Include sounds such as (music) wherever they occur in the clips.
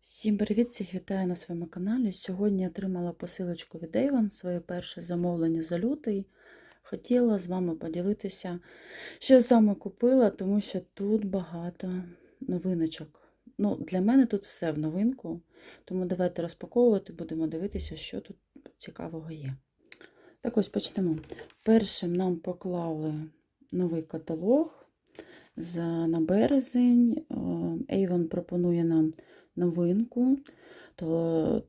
Всім привіт! Всіх вітаю на своєму каналі. Сьогодні отримала посилочку від Avon, своє перше замовлення за лютий. Хотіла з вами поділитися, що саме купила, тому що тут багато новиночок. Ну, Для мене тут все в новинку, тому давайте розпаковувати, будемо дивитися, що тут цікавого є. Так ось почнемо. Першим нам поклали новий каталог на березень. Е, Avon пропонує нам новинку, то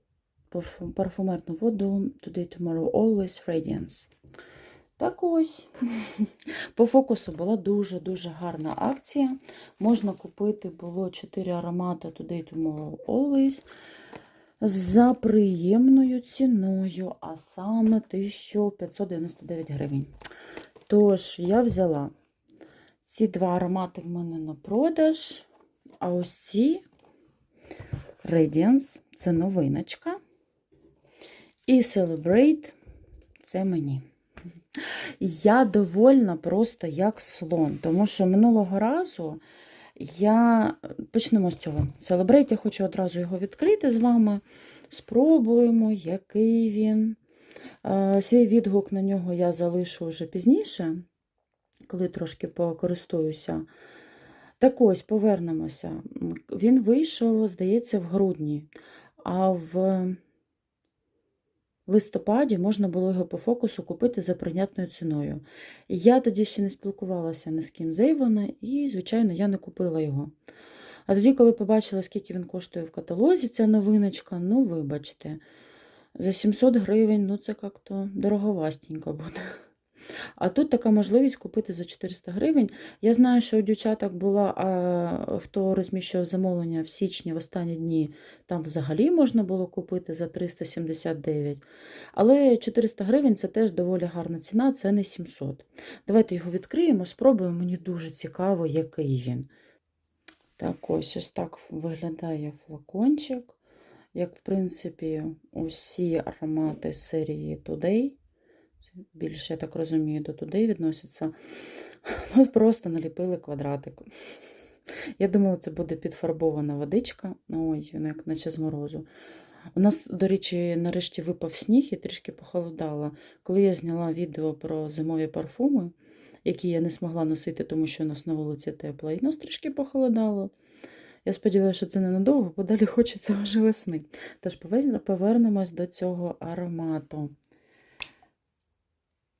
парфумерну воду Today Tomorrow Always Radiance. Так ось, (laughs) по фокусу була дуже-дуже гарна акція. Можна купити було 4 аромати Today Tomorrow Always за приємною ціною, а саме 1599 гривень. Тож, я взяла ці два аромати в мене на продаж, а ось ці Radiance це новиночка. І Celebrate це мені. Я довольна просто як слон, тому що минулого разу я почнемо з цього. Celebrate, я хочу одразу його відкрити з вами. Спробуємо, який він. Е, Свій відгук на нього я залишу вже пізніше, коли трошки покористуюся. Так ось повернемося. Він вийшов, здається, в грудні, а в листопаді можна було його по фокусу купити за прийнятною ціною. Я тоді ще не спілкувалася ні з ким з Avon, і, звичайно, я не купила його. А тоді, коли побачила, скільки він коштує в каталозі, ця новиночка, ну, вибачте, за 700 гривень, ну, це як-то дороговастенько буде. А тут така можливість купити за 400 гривень. Я знаю, що у дівчаток була, хто розміщував замовлення в січні в останні дні, там взагалі можна було купити за 379. Але 400 гривень це теж доволі гарна ціна, це не 700. Давайте його відкриємо, спробуємо. Мені дуже цікаво, який він. Так, ось ось так виглядає флакончик. Як, в принципі, усі аромати серії Today. Більше, я так розумію, до туди відносяться. Ми (laughs) просто наліпили квадратик. Я думала, це буде підфарбована водичка. Ой, вона як наче з морозу. У нас, до речі, нарешті випав сніг і трішки похолодало. Коли я зняла відео про зимові парфуми, які я не змогла носити, тому що у нас на вулиці тепло, і нас трішки похолодало. Я сподіваюся, що це ненадовго, бо далі (laughs) хочеться вже весни. Тож повернемось до цього аромату.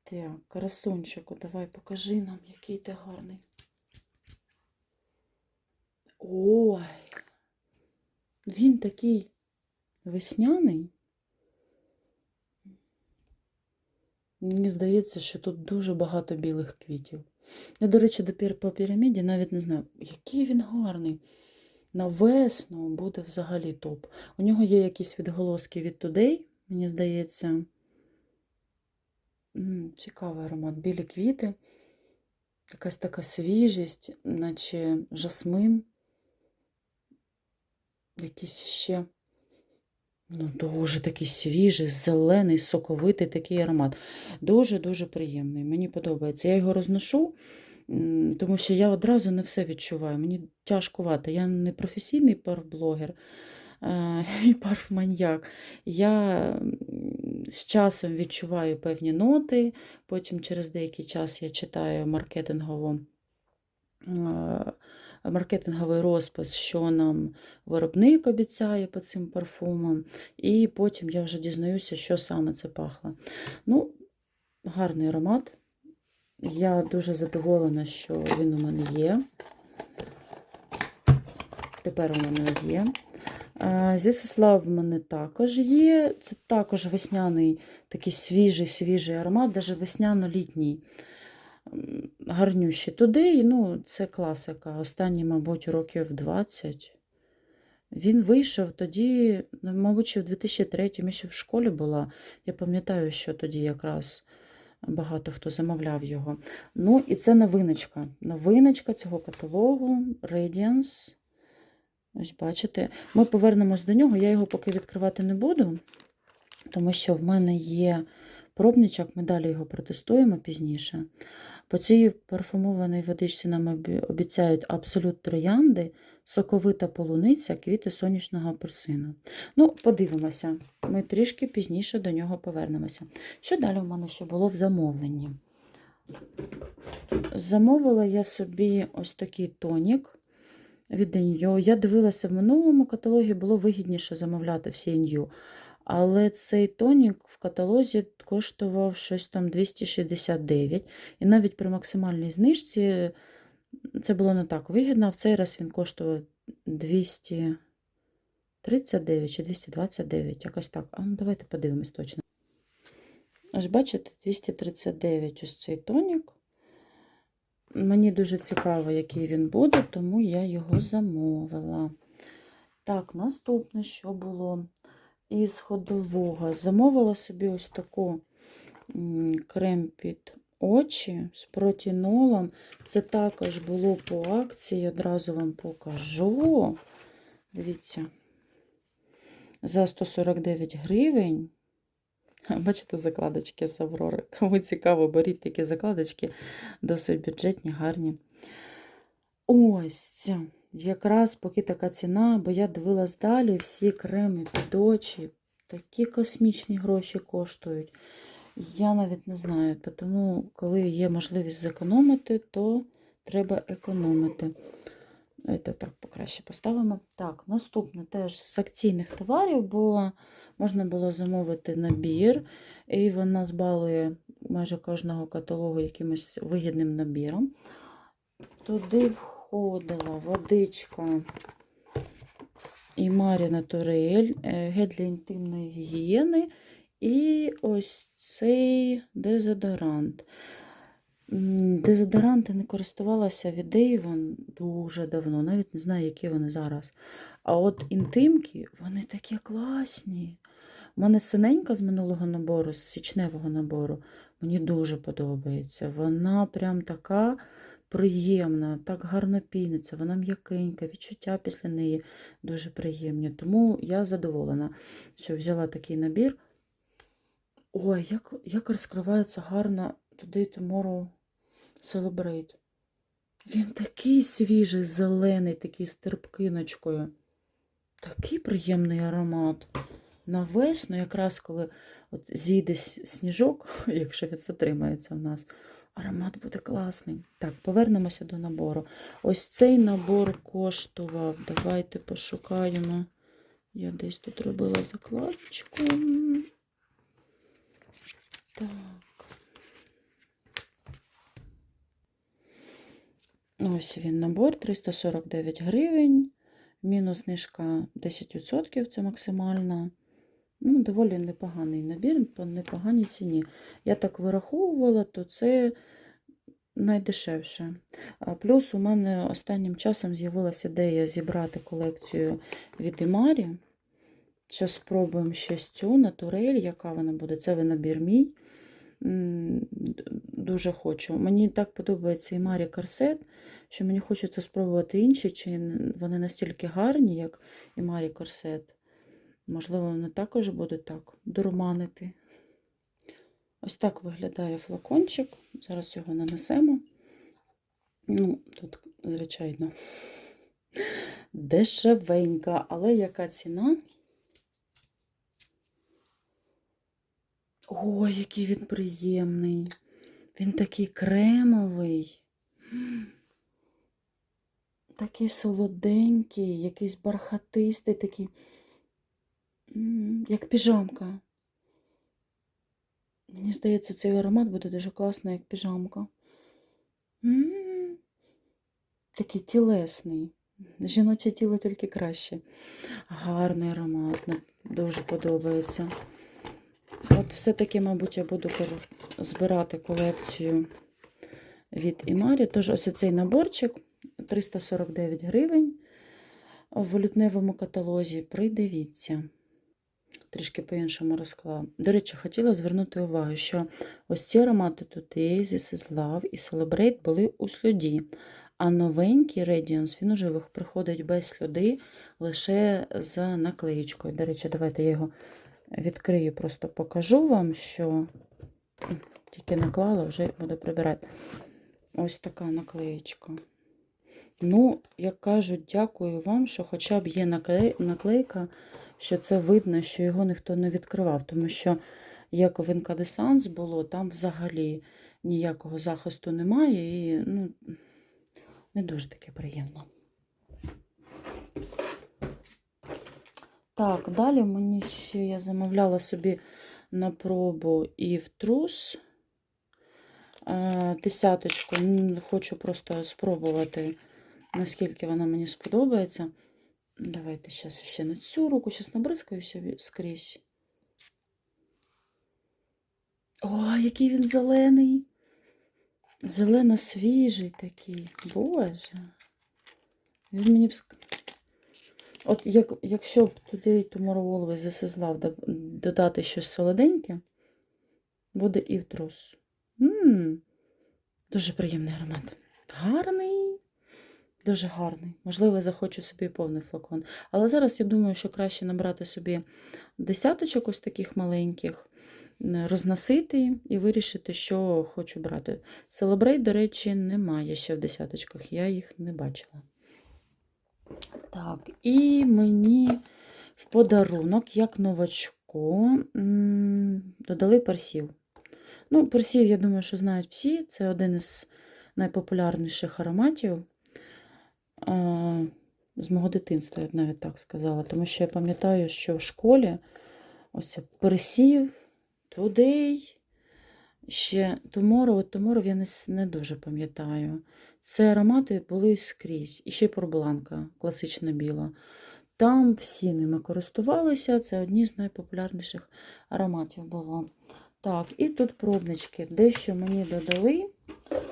Так, красунчику, давай покажи нам, який ти гарний. Ой, він такий весняний. Мені здається, що тут дуже багато білих квітів. Я, до речі, по піраміді навіть не знаю, який він гарний. На весну буде взагалі топ. У нього є якісь відголоски від Today, мені здається. Цікавий аромат. Білі квіти, якась така свіжість, наче жасмин. Якийсь ще ну, дуже такий свіжий, зелений, соковитий такий аромат. Дуже-дуже приємний. Мені подобається. Я його розношу, тому що я одразу не все відчуваю. Мені тяжкувати. Я не професійний парфблогер е, (laughs) і парфманьяк. Я з часом відчуваю певні ноти, потім через деякий час я читаю маркетингову. е, Маркетинговий розпис, що нам виробник обіцяє по цим парфумам, і потім я вже дізнаюся, що саме це пахло. Ну, гарний аромат. Я дуже задоволена, що він у мене є. Тепер у мене є. А, Зі Сеслав в мене також є. Це також весняний, такий свіжий, свіжий аромат, навіть весняно-літній. Гарнющий. Туди, ну, це класика. Останні, мабуть, років 20. Він вийшов тоді, ну, мабуть, ще в 2003 я ще в школі була. Я пам'ятаю, що тоді якраз багато хто замовляв його. Ну, і це новиночка. Новиночка цього каталогу Radiance. Ось бачите. Ми повернемось до нього. Я його поки відкривати не буду, тому що в мене є пробничок, ми далі його протестуємо пізніше. По цій парфумованій водичці нам обіцяють абсолют троянди, соковита полуниця, квіти сонячного апельсину. Ну, подивимося, ми трішки пізніше до нього повернемося. Що далі в мене ще було в замовленні? Замовила я собі ось такий тонік від Ін'ю. Я дивилася в минулому каталогі, було вигідніше замовляти всі Ін'ю. Але цей тонік в каталозі коштував щось там 269. І навіть при максимальній знижці це було не так вигідно. В цей раз він коштував 239 чи 229, якось так. А ну давайте подивимось точно. Ось бачите, 239 ось цей тонік. Мені дуже цікаво, який він буде, тому я його замовила. Так, наступне, що було із ходового. Замовила собі ось таку крем під очі з протінолом. Це також було по акції, одразу вам покажу. Дивіться, за 149 гривень. Бачите, закладочки з Аврори. (laughs) Кому цікаво, беріть такі закладочки, досить бюджетні, гарні. Ось, якраз поки така ціна, бо я дивилась далі, всі креми під очі, такі космічні гроші коштують. Я навіть не знаю, тому коли є можливість зекономити, то треба економити. Це так покраще поставимо. Так, наступне теж з акційних товарів було, можна було замовити набір, і вона збалує майже кожного каталогу якимось вигідним набіром. Туди входила водичка і Марі Натурель, е, гель для інтимної гігієни, і ось цей дезодорант. Дезодоранти не користувалася від Avon дуже давно, навіть не знаю, які вони зараз. А от інтимки, вони такі класні. У мене синенька з минулого набору, з січневого набору, мені дуже подобається. Вона прям така приємна, так гарно піниться, вона м'якенька, відчуття після неї дуже приємні. Тому я задоволена, що взяла такий набір. Ой, як, як розкривається гарно Today Tomorrow Celebrate. Він такий свіжий, зелений, такий з терпкиночкою. Такий приємний аромат. На весну, якраз коли от зійде сніжок, (laughs) якщо він затримається в нас, аромат буде класний. Так, повернемося до набору. Ось цей набор коштував. Давайте пошукаємо. Я десь тут робила закладочку. Так. Ось він набор 349 гривень. Мінус знижка 10%, це максимальна. Ну, доволі непоганий набір, по непоганій ціні. Я так вираховувала, то це найдешевше. Плюс у мене останнім часом з'явилася ідея зібрати колекцію від Імарі. Зараз спробуємо щось цю натурель, яка вона буде. Це набір мій. Дуже хочу. Мені так подобається Імарі Корсет, що мені хочеться спробувати інші, чи вони настільки гарні, як Імарі Корсет. Можливо, вони також будуть так дурманити. Ось так виглядає флакончик. Зараз його нанесемо. Ну, тут, звичайно, (laughs) дешевенька, але яка ціна? Ой, який він приємний. Він такий кремовий. Такий солоденький, якийсь бархатистий, такий, як піжамка. Мені здається, цей аромат буде дуже класно, як піжамка. Такий тілесний. Жіноче тіло тільки краще. Гарний аромат, дуже подобається. От все-таки, мабуть, я буду збирати колекцію від Імарі. Тож ось цей наборчик 349 гривень в валютневому каталозі. Придивіться. Трішки по-іншому розклала. До речі, хотіла звернути увагу, що ось ці аромати Today, This is Love і Celebrate були у слюді. А новенький Radiance, він уже приходить без слюди, лише з наклеєчкою. До речі, давайте я його відкрию, просто покажу вам, що тільки наклала, вже буду прибирати. Ось така наклеєчка. Ну, як кажуть, дякую вам, що хоча б є накле- наклейка, що це видно, що його ніхто не відкривав. Тому що, як в інкадесанс було, там взагалі ніякого захисту немає і ну, не дуже таке приємно. Так, далі мені ще я замовляла собі на пробу і в трус е, десяточку. Хочу просто спробувати, наскільки вона мені сподобається. Давайте зараз ще на цю руку, зараз набризкаюся скрізь. О, який він зелений. Зелено свіжий такий. Боже. Він мені б От як, якщо б туди Always засизлав додати щось солоденьке, буде і в трус. М, Дуже приємний аромат. Гарний, дуже гарний. Можливо, захочу собі повний флакон. Але зараз я думаю, що краще набрати собі десяточок ось таких маленьких, розносити і вирішити, що хочу брати. Celebrate, до речі, немає ще в десяточках, я їх не бачила. Так, і мені в подарунок, як новачку, додали персів. Ну, персів, я думаю, що знають всі. Це один із найпопулярніших ароматів з мого дитинства, я б навіть так сказала. Тому що я пам'ятаю, що в школі ось персів, Today, ще Tomorrow, от Tomorrow я не дуже пам'ятаю. Це аромати були скрізь. І ще й порбланка, класична біла. Там всі ними користувалися. Це одні з найпопулярніших ароматів було. Так, і тут пробнички. Дещо мені додали,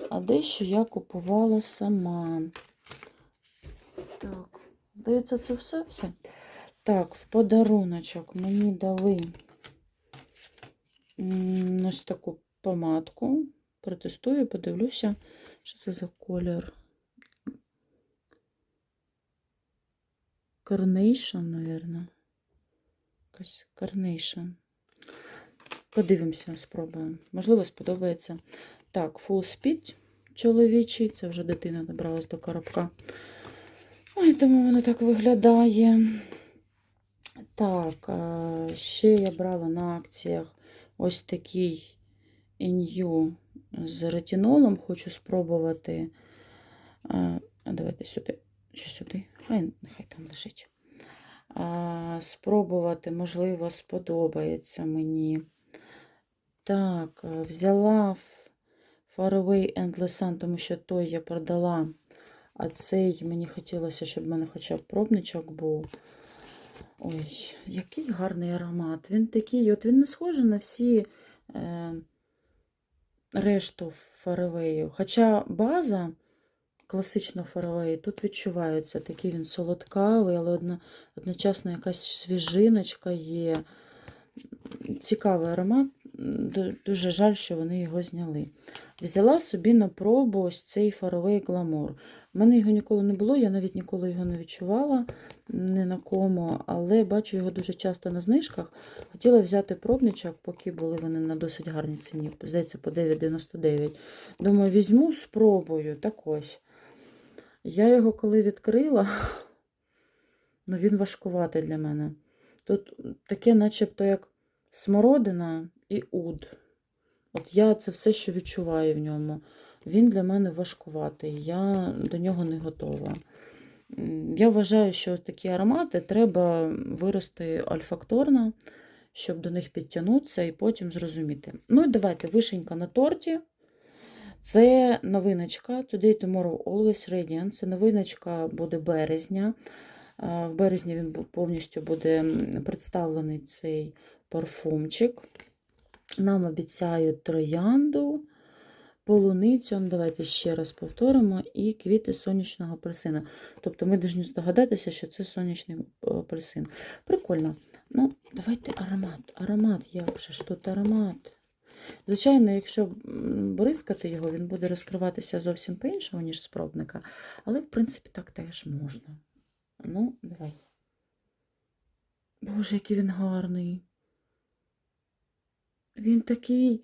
а дещо я купувала сама. Так, здається, це все? Все. Так, в подаруночок мені дали ось таку помадку. Протестую, подивлюся, що це за колір. Carnation, мабуть. Якась Carnation. Подивимося, спробуємо. Можливо, сподобається. Так, Full Speed чоловічий. Це вже дитина добралась до коробка. Ой, тому воно так виглядає. Так, ще я брала на акціях ось такий ін'ю з ретинолом. Хочу спробувати. Давайте сюди. Чи сюди? Хай, нехай там лежить. Спробувати, можливо, сподобається мені. Так, е, взяла Faraway Endless Sun, тому що той я продала, а цей мені хотілося, щоб в мене хоча б пробничок був. Ой, який гарний аромат. Він такий, от він не схожий на всі е, решту фаровею. Хоча база класично фаровеї, тут відчувається такий він солодкавий, але одно, одночасно якась свіжиночка є. Цікавий аромат. Ду- Дуже жаль, що вони його зняли. Взяла собі на пробу ось цей Faraway Glamour. У мене його ніколи не було, я навіть ніколи його не відчувала ні на кому, але бачу його дуже часто на знижках. Хотіла взяти пробничок, поки були вони на досить гарній ціні. Здається, по 9,99. Думаю, візьму, спробую. Так ось. Я його коли відкрила, ну він важкуватий для мене. Тут таке, начебто, як смородина і уд. От я це все, що відчуваю в ньому. Він для мене важкуватий, я до нього не готова. Я вважаю, що такі аромати треба вирости альфакторно, щоб до них підтягнутися і потім зрозуміти. Ну і давайте вишенька на торті. Це новиночка Today Tomorrow Always Radiant. Це новиночка буде березня. В березні він повністю буде представлений цей парфумчик. Нам обіцяють троянду, полуницю, давайте ще раз повторимо, і квіти сонячного апельсина. Тобто ми повинні здогадатися, що це сонячний е, апельсин. Прикольно. Ну, давайте аромат. Аромат, як же ж тут аромат? Звичайно, якщо бризкати його, він буде розкриватися зовсім по-іншому, ніж з пробника. Але, в принципі, так теж можна. Ну, давай. Боже, який він гарний. Він такий,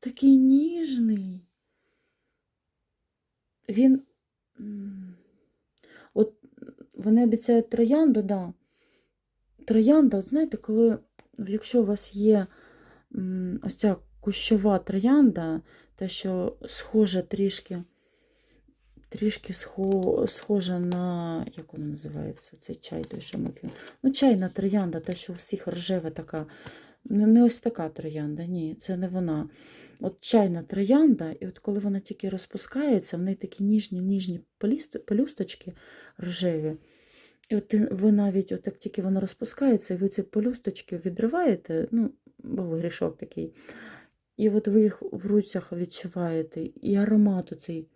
такий ніжний. він. От вони обіцяють троянду, да. Троянда, от знаєте, коли, якщо у вас є ось ця кущова троянда, те, що схожа трішки, трішки схо, схожа на, як вона називається, цей чай, той, що ми п'ємо. Ну, чайна троянда, те, що у всіх рожева така. Не, ось така троянда, ні, це не вона. От чайна троянда, і от коли вона тільки розпускається, в неї такі ніжні, ніжні поліст- пелюсточки рожеві. І от ви навіть, от як тільки вона розпускається, і ви ці пелюсточки відриваєте, ну, бо грішок такий. І от ви їх в руцях відчуваєте, і аромат оцей,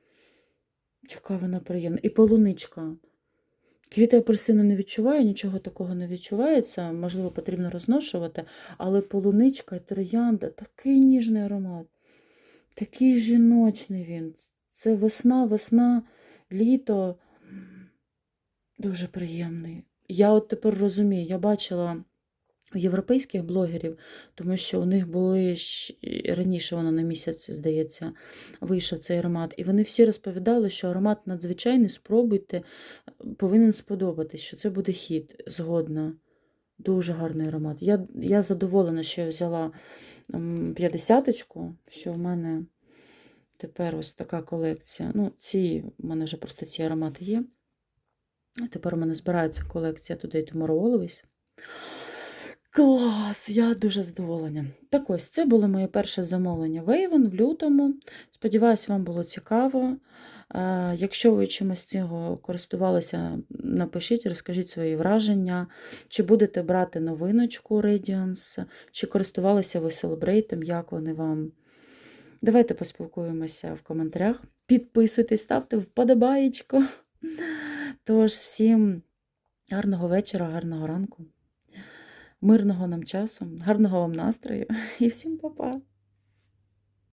яка вона приємна, і полуничка. Квіти апельсину не відчуваю, нічого такого не відчувається, можливо, потрібно розношувати, але полуничка і троянда такий ніжний аромат, такий жіночний він. Це весна, весна, літо. Дуже приємний. Я от тепер розумію, я бачила європейських блогерів, тому що у них були раніше воно на місяць, здається, вийшов цей аромат. І вони всі розповідали, що аромат надзвичайний, спробуйте, повинен сподобатись, що це буде хіт, згодна. Дуже гарний аромат. Я, я задоволена, що я взяла 50-ку, що в мене тепер ось така колекція. Ну, ці, в мене вже просто ці аромати є. Тепер у мене збирається колекція Today Tomorrow Always. Клас! Я дуже задоволена. Так ось, це було моє перше замовлення Вейвен в лютому. Сподіваюсь, вам було цікаво. Е, Якщо ви чимось цього користувалися, напишіть, розкажіть свої враження, чи будете брати новиночку Radiance, чи користувалися ви Celebrate, як вони вам. Давайте поспілкуємося в коментарях. Підписуйтесь, ставте вподобаєчку. Тож, всім гарного вечора, гарного ранку, мирного нам часу, гарного вам настрою (laughs) і всім па-па!